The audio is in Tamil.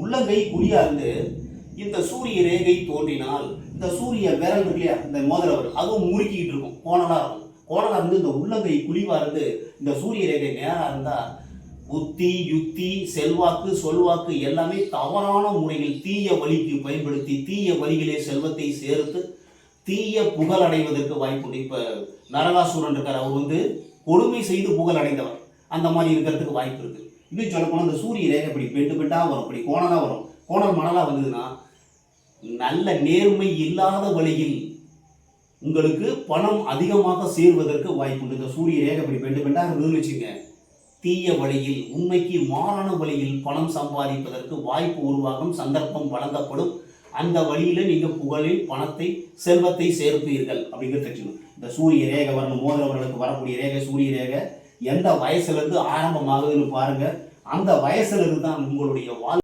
உள்ளங்கை குழியா இருந்து இந்த சூரிய ரேகை தோன்றினால் இந்த சூரிய விரல் இல்லையா இந்த மோதிரவர் அதுவும் முறுக்கிக்கிட்டு இருக்கும் கோணலாக இருக்கும். கோணலாக இருந்து இந்த உள்ளங்கை குழிவாக இருந்து இந்த சூரிய ரேகை நேராக இருந்தால் புத்தி யுக்தி செல்வாக்கு சொல்வாக்கு எல்லாமே தவறான முறையில் தீய வழிக்கு பயன்படுத்தி தீய வழிகளே செல்வத்தை சேர்த்து தீய புகழ் அடைவதற்கு வாய்ப்பு இப்போ நரகாசுரன் இருக்கார் அவர் வந்து கொடுமை செய்து புகழ் அடைந்தவர். அந்த மாதிரி இருக்கிறதுக்கு வாய்ப்பு இருக்குது இன்னும் சொல்ல போனால் இந்த சூரிய ரேகை இப்படி பெண்டு பெண்டாக வரும் இப்படி கோணலாக வரும். கோணல் மணலாக வந்ததுன்னா நல்ல நேர்மை இல்லாத வழியில் உங்களுக்கு பணம் அதிகமாக சேர்வதற்கு வாய்ப்புண்டு இந்த சூரிய ரேகை இப்படி பெண்டு பெண்டாக இருந்ததுன்னு வச்சுங்க தீய வழியில் உண்மைக்கு மாறான வழியில் பணம் சம்பாதிப்பதற்கு வாய்ப்பு உருவாகும் சந்தர்ப்பம் வழங்கப்படும். அந்த வழியில் நீங்கள் புகழில் பணத்தை செல்வத்தை சேர்ப்பீர்கள் அப்படிங்கிறது தெரிஞ்சுக்கணும் இந்த சூரிய ரேகை வரணும் மோதிரவர்களுக்கு வரக்கூடிய ரேகை சூரிய ரேகை. எந்த வயசுலேருந்து ஆரம்பமாகுதுன்னு பாருங்க. அந்த வயசுலேருந்து தான் உங்களுடைய வாழ்